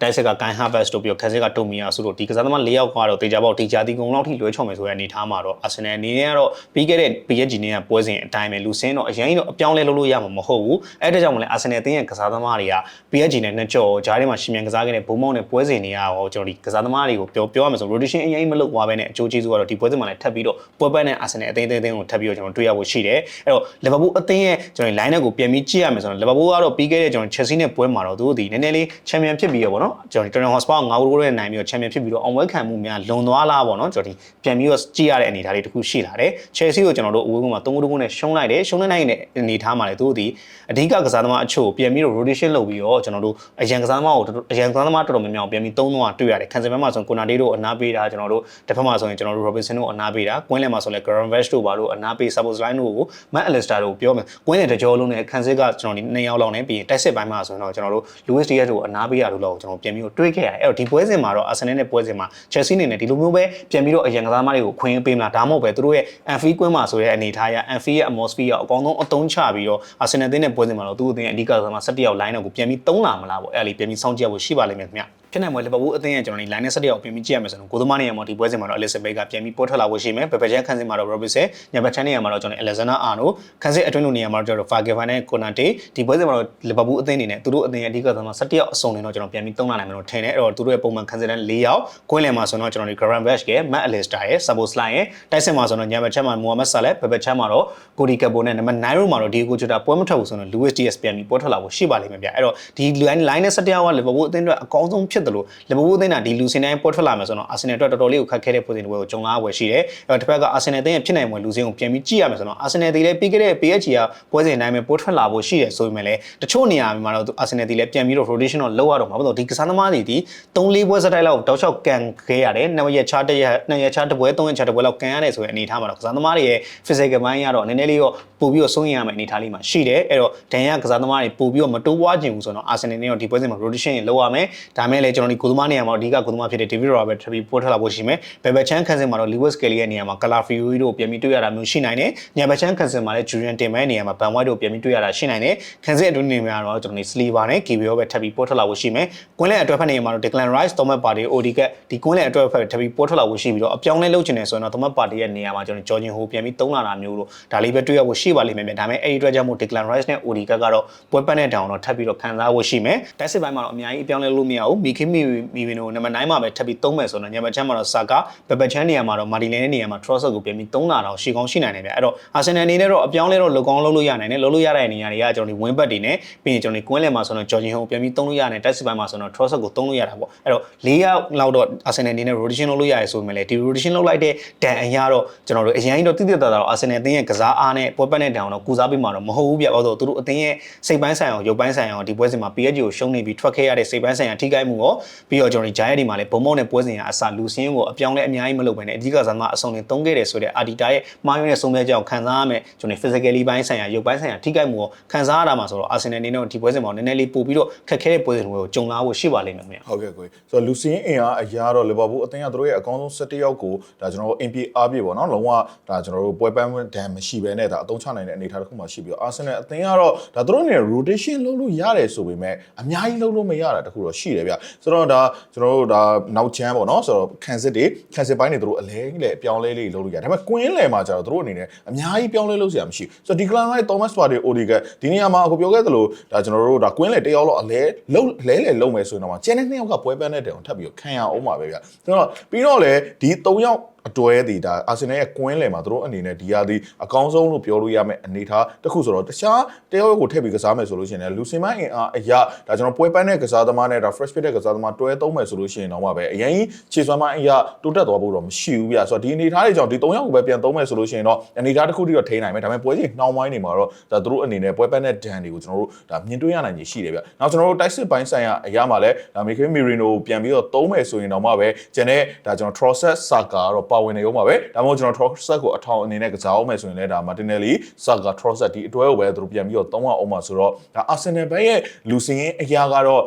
တိုက်ဆက်က Kai Havertz တို့ပြီးတော့ခက်ဆက်က Tomia ဆိုတော့ဒီကစားသမား၄ယောက်ကတော့တေချာပေါက်တေချာတီကုံလောက်ထိလွှဲချုံမယ်ဆိုတဲ့အနေထားမှာတော့ Arsenal အနေနဲ့ကတော့ပြီးခဲ့တဲ့ PSG နဲ့ကပွဲစဉ်အတိုင်းပဲလူစင်းတော့အရင်တော့အပြောင်းလဲလုပ်လို့ရမှာမဟုတ်ဘူးအဲ့ဒါကြောင့်မလဲ Arsenal အသင်းရဲ့ကစားသမားတွေက PSG နဲ့နှစ်ကြော်ဂျားထဲမှာရှင်မြန်ကစားခဲ့တဲ့ဘုံမောင်းနဲ့ပွဲစဉ်တွေကရောကျွန်တော်ဒီကစားသမားတွေကိုပြောပြောရမယ်ဆို rotation အရင်မလုပ်သွားဘဲနဲ့အကျိုးကျေးဇူးကတော့ဒီပွဲစဉ်မှာလည်းထပ်ပြီးတော့ပွဲပတ်နဲ့ Arsenal အသင်းအသင်းအသင်းကိုထပ်ပြီးတော့ကျွန်တော်တွေ့ရဖို့ရှိတယ်အဲ့တော့ Liverpool အသင်းရဲ့ကျွန်တော် line နဲ့ကိုပြန်ပြီးကြည့်ရမယ်ဆိုတော့ Liverpool ကတော့ပြီးခဲ့တဲ့ကျွန်တော် Chelsea နဲ့ပွဲမှာတော့သူတို့ဒီနည်းနည်းလေး champion ဖြစ်ပြီးတော့ဗောနော်ကျွန်တော် Tottenham Hotspur ငါးဂိုးနဲ့နိုင်ပြီးတော့ champion ဖြစ်ပြီးတော့အောင်ပွဲခံမှုများလွန်သွားလားဗောနော်ကျွန်တော်ဒီပြန်ပြီးတော့ကြည့်ရတဲ့အနေအထားလေးတစ်ခုရှိလာတယ် Chelsea ကိုကျွန်တော်တို့အဝေးကွင်းမှာ3ဂိုးတဂိုးနဲ့ရှုံးလိုက်တယ်ရှုံးနေနိုင်တဲ့အနေအထားမှာလည်းသူတို့ဒီအဓိကကစားသမားအချို့ပြန်ပြီးတော့ rotation လုပ်ပြီးတော့ကျွန်တော်တို့အရန်ကစားသမားကိုအရန်ကစားသမားတော်တော်များများကိုပြန်ပြီးသုံးတော့တွေ့ရတယ်ခံစင်ဘက်မှာဆိုရင်ကိုနာဒေးတို့အနာပေးတာကျွန်တော်တို့တစ်ဖက်မှာဆိုရင်ကျွန်တော်တို့ Robinson တို့အနာပေးတာကွင်းလယ်မှာဆိုလည်း Gravenberch တို့ဘာလို့အနာပေး Suppose Line တို့ကို Matt Allister တို့ပြောမယ်ကွင်းလယ်တကြောလုံးနဲ့ခံစစ်ကကျွန်တော်ဒီနှစ်ယောက်လောက်နဲ့ပြီးရင်တိုက်စစ်ပိုင်းမှာဆိုရင်တော့ကျွန်တော်တို့ Luis Diaz တို့အနာပေးရလို့တော့ကျွန်တော်ပြန်ပြီးတော့တွေးခဲ့ရတယ်အဲ့တော့ဒီပွဲစဉ်မှာတော့ Arsenal နဲ့ပွဲစဉ်မှာ Chelsea အနေနဲ့ဒီလိုမျိုးပဲပြန်ပြီးတော့အရန်ကစားသမားတွေကိုခွင့်ပေးမလားဒါမှမဟုတ်ပဲသူတို့ရဲ့ Anfield ကွင်းမှာဆိုတဲ့အနေအထားအရ Anfield ရဲ့ atmosphere အကောင်းဆုံးအသုံးချပြီးတော့ Arsenal တင်းနဲ့ပွဲစဉ်မှာတော့သူ့အသင်းအဓိကကစားသမား17ယောက် line တော့ကိုပြန်ပြီးသုံးလာမလားပေါ့အဲ့ဒါလေးပြန်ပြီးစောင့်ကြည့်ဖို့ရှိပါလိမ့်မယ်ခင်ဗျ ဖြစ်နိုင်မလဲလီဗာပူးအသင်းရဲ့ကျွန်တော်ဒီ line နဲ့17ယောက်ပြင်ပြီးကြည့်ရမယ်ဆိုတော့ကိုသမားနေရာမှာဒီပွဲစဉ်မှာတော့ Alisson Becker ပြန်ပြီးပေါ်ထွက်လာဖို့ရှိမယ်ဘယ်ဘက်ချန်ခန်းစင်မှာတော့ Robinson ညဘက်ချန်နေရာမှာတော့ကျွန်တော် Alexander Arnold ခန်းစင်အတွင်းလိုနေရာမှာတော့ကျွန်တော် Fagevan နဲ့ Konate ဒီပွဲစဉ်မှာတော့လီဗာပူးအသင်းအနေနဲ့သူတို့အသင်းရဲ့အဓိကသမား17ယောက်အစုံနေတော့ကျွန်တော်ပြန်ပြီးသုံးလာနိုင်မယ်လို့ထင်တယ်အဲ့တော့သူတို့ရဲ့ပုံမှန်ခန်းစင်တဲ့4ယောက်ကွင်းလယ်မှာဆိုတော့ကျွန်တော်ဒီ Gravenberch ရဲ့ Matt Allister ရဲ့ Szoboszlai ရဲ့တိုက်စစ်မှာဆိုတော့ညဘက်ချန်မှာ Mohamed Salah ဘယ်ဘက်ချန်မှာတော့ Cody Gakpo နဲ့နံပါတ်9ရိုမှာတော့ Diego Jota ပွဲမထွက်ဘူးဆိုတော့ Luis Diaz ပြန်ပြီးပေါ်ထွက်လာဖို့ရှိပါလိမ့်မယ်ဗျအဲ့တော့ဒီ line line နဲ့17ယောက်ကလီဗာပူးအသင်းအတွက်အကောင်းဆုံးဖြစ်တယ်လို့လီဗာပူးအသင်းကဒီလူစင်တိုင်းပေါ်ထွက်လာမယ်ဆိုတော့အာဆင်နယ်အတွက်တော်တော်လေးကိုခက်ခဲတဲ့ပုံစံတွေကိုကြုံလာဝယ်ရှိတယ်အဲ့တော့တစ်ဖက်ကအာဆင်နယ်အသင်းရဲ့ဖြစ်နိုင်မွယ်လူစင်ကိုပြန်ပြီးကြည့်ရမယ်ဆိုတော့အာဆင်နယ်တီလည်းပြီးခဲ့တဲ့ PSG ကပွဲစဉ်တိုင်းပဲပေါ်ထွက်လာဖို့ရှိတယ်ဆိုပေမဲ့လည်းတချို့နေရာမှာတော့အာဆင်နယ်တီလည်းပြန်ပြီးတော့ rotation တော့လုပ်ရတော့မှာပေါ့ဒီကစားသမားတွေဒီ3-4ပွဲစတိုက်လောက်တောက်လျှောက်ကန်ခဲ့ရတယ်နှစ်ရက်ချားတစ်ရက်နှစ်ရက်ချားတစ်ပွဲသုံးရက်ချားတစ်ပွဲလောက်ကန်ရတယ်ဆိုရင်အနေထားမှာတော့ကစားသမားတွေရဲ့ physical ပိုင်းကတော့နည်းနည်းလေးတော့ပို့ပြီးတော့စိုးရင်ရမယ့်အနေထားလေးမှာရှိတယ်အဲ့တော့ဒန်ရကစားသမားတွေပို့ပြီးတော့မတိုးပွားခြင်းဘူးဆိုတော့အာဆင်နယ်နဲ့တော့ဒီပွဲစဉ်မှာ rotation တွေလုပ်ရမယ်ဒါမဲ့လည်းကျွန်တော်ဒီကိုသမားနေရာမှာအဓိကကိုသမားဖြစ်တဲ့ David Robert ထပ်ပြီးပို့ထွက်လာဖို့ရှိမယ်ဘယ်ဘက်ချန်ခန်းစင်မှာတော့ Lewis Kelly ရဲ့နေရာမှာ Calafiori တို့ပြန်ပြီးတွေ့ရတာမျိုးရှိနိုင်တယ်ညဘက်ချန်ခန်းစင်မှာလည်း Julian Timber ရဲ့နေရာမှာ Van White တို့ပြန်ပြီးတွေ့ရတာရှိနိုင်တယ်ခန်းစင်အတွင်းနေမှာတော့ကျွန်တော်ဒီ Sliver နဲ့ KBO ပဲထပ်ပြီးပို့ထွက်လာဖို့ရှိမယ်ကွင်းလဲအတွက်ဖက်နေမှာတော့ Declan Rice Thomas Partey Odegaard ဒီကွင်းလဲအတွက်ဖက်ထပ်ပြီးပို့ထွက်လာဖို့ရှိပြီးတော့အပြောင်းလဲလုပ်ချင်တယ်ဆိုရင်တော့ Thomas Partey ရဲ့နေရာမှာကျွန်တော် Jorginho ပြန်ပြီးသုံးလာတာမျိုးလို့ဒါလေးပဲတွေ့ရဖို့ရှိပါလိမ့်မယ်ဒါပေမဲ့အဲ့ဒီအတွက်ကြောင့်မို့ Declan Rice နဲ့ Odegaard ကတော့ပွဲပတ်နဲ့တောင်တော့ထပ်ပြီးတော့ခံစားဖို့ရှိမယ်တိုက်စစ်ပိုင်းမှာတော့အများကြီးအပြောင်းလဲလုပ်လို့မရဘူးမီခင်းမီမီဝီနိုနံပါတ်9မှာပဲထပ်ပြီးသုံးမယ်ဆိုတော့ညဘက်ချမ်းမှာတော့ Saka ဘက်ဘက်ချမ်းနေရာမှာတော့ Martinelli နေရာမှာ Trossard ကိုပြန်ပြီးသုံးလာတော့ရှေ့ကောင်းရှိနိုင်တယ်ဗျအဲ့တော့ Arsenal အနေနဲ့တော့အပြောင်းလဲတော့လုံကောင်းလုပ်လို့ရနိုင်တယ်လုပ်လို့ရတဲ့နေရာတွေကကျွန်တော်ဒီ win back တွေနဲ့ပြီးရင်ကျွန်တော်ဒီကွင်းလယ်မှာဆိုတော့ Jorginho ကိုပြန်ပြီးသုံးလို့ရတယ်တိုက်စစ်ပိုင်းမှာဆိုတော့ Trossard ကိုသုံးလို့ရတာပေါ့အဲ့တော့၄ယောက်လောက်တော့ Arsenal အနေနဲ့ rotation လုပ်လို့ရတယ်ဆိုပေမဲ့လည်းဒီ rotation လုပ်လိုက်တဲ့ဒန်အရာတော့ကျွန်တော်တို့အရင်တော့တိတိတတ်တာတော့ Arsenal အသင်းရဲ့ကစားအားနဲ့ပွဲပတ်နဲ့ဒန်အောင်တော့ကူစားပေးမှာတော့မဟုတ်ဘူးဗျဟုတ်တော့သူတို့အသင်းရဲ့စိတ်ပိုင်းဆိုင်အောင်ရုပ်ပိုင်းဆိုင်အောင်ဒီပွဲစဉ်မှာ PSG ကိုရှုံးနေပြီးထွက်ခဲ့ရတဲ့စိတ်ပိုင်းဆိုင်ရာထိခိုက်မှုရောပြီးတော့ကျွန်တော်ဒီ Giant တွေမှာလည်းဘုံမောက်နဲ့ပွဲစဉ်ကအစာလူစင်းကိုအပြောင်းလဲအများကြီးမလုပ်ဘဲနဲ့အဓိကစားမှာအဆုံးနဲ့သုံးခဲ့တယ်ဆိုတဲ့ Adita ရဲ့မှားယွင်းတဲ့ဆုံးဖြတ်ချက်ကိုခံစားရမယ်ကျွန်တော် physically ပိုင်းဆိုင်ရာရုပ်ပိုင်းဆိုင်ရာထိခိုက်မှုကိုခံစားရတာမှာဆိုတော့ Arsenal အနေနဲ့ဒီပွဲစဉ်မှာနည်းနည်းလေးပို့ပြီးတော့ခက်ခဲတဲ့ပွဲစဉ်တွေကိုကြုံလာဖို့ရှိပါလိမ့်မယ်ခင်ဗျဟုတ်ကဲ့ကိုကြီးဆိုတော့လူစင်းအင်အားအရာတော့လီဗာပူးအသင်းကသူတို့ရဲ့အကောင်းဆုံး17ယောက်ကိုဒါကျွန်တော်တို့ MP အားပြည့်ပေါ့နော်လုံးဝဒါကျွန်တော်တို့ပွဲပန်းဒဏ်မရှိဘဲနဲ့ဒါအသုံးချနိုင်တဲ့အနေအထားတစ်ခုမှရှိပြီးတော့အာဆင်နယ်အသင်းကတော့ဒါသူတို့အနေနဲ့ rotation လုပ်လို့ရတယ်ဆိုပေမဲ့အများကြီးလုပ်လို့မရတာတခုတော့ရှိတယ်ဗျဆိုတော့ဒါကျွန်တော်တို့ဒါနောက်ချမ်းပေါ့နော်ဆိုတော့ခံစစ်တွေခံစစ်ပိုင်းတွေသူတို့အလဲလေအပြောင်းလဲလေးလုပ်လို့ရတယ်ဒါပေမဲ့ကွင်းလယ်မှာကျတော့သူတို့အနေနဲ့အများကြီးပြောင်းလဲလုပ်စရာမရှိဘူးဆိုတော့ဒီကလန်က Thomas Partey Odegaard ဒီနေရာမှာအခုပြောခဲ့သလိုဒါကျွန်တော်တို့ဒါကွင်းလယ်တယောက်လောက်အလဲလုံးလဲလဲလုံးမယ်ဆိုရင်တော့ကျန်တဲ့နှစ်ယောက်ကပွဲပန်းတဲ့တောင်ထပ်ပြီးခံရအောင်ပါပဲဗျဆိုတော့ပြီးတော့လေဒီ၃ယောက် အတွဲဒီဒါအာဆင်နယ်ရဲ့ကွင်းလယ်မှာသူတို့အနေနဲ့ဒီဟာဒီအကောင်းဆုံးလို့ပြောလို့ရမယ့်အနေအထားတစ်ခုဆိုတော့တခြားတယောက်ကိုထည့်ပြီးကစားမယ်ဆိုလို့ရှိရင်လည်းလူစင်မိုင်းအင်အားအရာဒါကျွန်တော်ပွဲပန်းတဲ့ကစားသမားနဲ့ဒါ fresh fit တဲ့ကစားသမားတွဲသုံးမယ်ဆိုလို့ရှိရင်တော့ပဲအရင်ကြီးခြေစွမ်းမိုင်းအရာတိုးတက်သွားဖို့တော့မရှိဘူးဗျဆိုတော့ဒီအနေအထားတွေကြောင့်ဒီ၃ယောက်ကိုပဲပြန်သုံးမယ်ဆိုလို့ရှိရင်တော့အနေအထားတစ်ခုတည်းတော့ထိန်းနိုင်မယ်ဒါပေမဲ့ပွဲကြီးနှောင်းပိုင်းနေမှာတော့ဒါသူတို့အနေနဲ့ပွဲပန်းတဲ့ဒဏ်တွေကိုကျွန်တော်တို့ဒါမြင်တွေ့ရနိုင်ကြီးရှိတယ်ဗျနောက်ကျွန်တော်တို့တိုက်စစ်ပိုင်းဆိုင်ရာအရာမှာလည်းဒါမီခေမီရီနိုကိုပြန်ပြီးတော့သုံးမယ်ဆိုရင်တော့မှပဲကျန်တဲ့ဒါကျွန်တော် Trossard Saka ကတော့ပါဝင်နေအောင်ပါပဲဒါမှမဟုတ်ကျွန်တော် Trossard ကိုအထောင်အနေနဲ့ကစားအောင်မယ်ဆိုရင်လည်းဒါ Martinelli Saka Trossard ဒီအတွဲကိုပဲသူတို့ပြန်ပြီးတော့သုံးအောင်မှာဆိုတော့ဒါ Arsenal ဘက်ရဲ့လူစင်ရင်အရာကတော့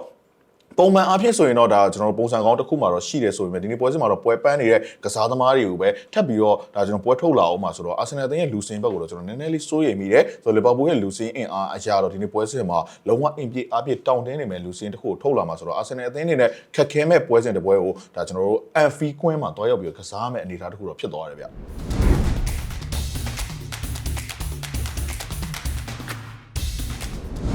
ပုံမှန်အားဖြင့်ဆိုရင်တော့ဒါကျွန်တော်တို့ပုံစံကောင်းတစ်ခုမှတော့ရှိတယ်ဆိုပေမဲ့ဒီနေ့ပွဲစဉ်မှာတော့ပွဲပန်းနေတဲ့ကစားသမားတွေကိုပဲထပ်ပြီးတော့ဒါကျွန်တော်ပွဲထုတ်လာအောင်မှာဆိုတော့အာဆင်နယ်အသင်းရဲ့လူစင်ဘက်ကိုတော့ကျွန်တော်နည်းနည်းလေးစိုးရိမ်မိတယ်ဆိုတော့လီဗာပူးရဲ့လူစင်အင်အားအရာတော့ဒီနေ့ပွဲစဉ်မှာလုံးဝအင်ပြေအားပြေတောင့်တင်းနေမယ်လူစင်တစ်ခုကိုထုတ်လာမှာဆိုတော့အာဆင်နယ်အသင်းအနေနဲ့ခက်ခဲမဲ့ပွဲစဉ်တစ်ပွဲကိုဒါကျွန်တော်တို့အန်ဖီကွင်းမှာတွားရောက်ပြီးတော့ကစားမဲ့အနေအထားတစ်ခုတော့ဖြစ်သွားတယ်ဗျ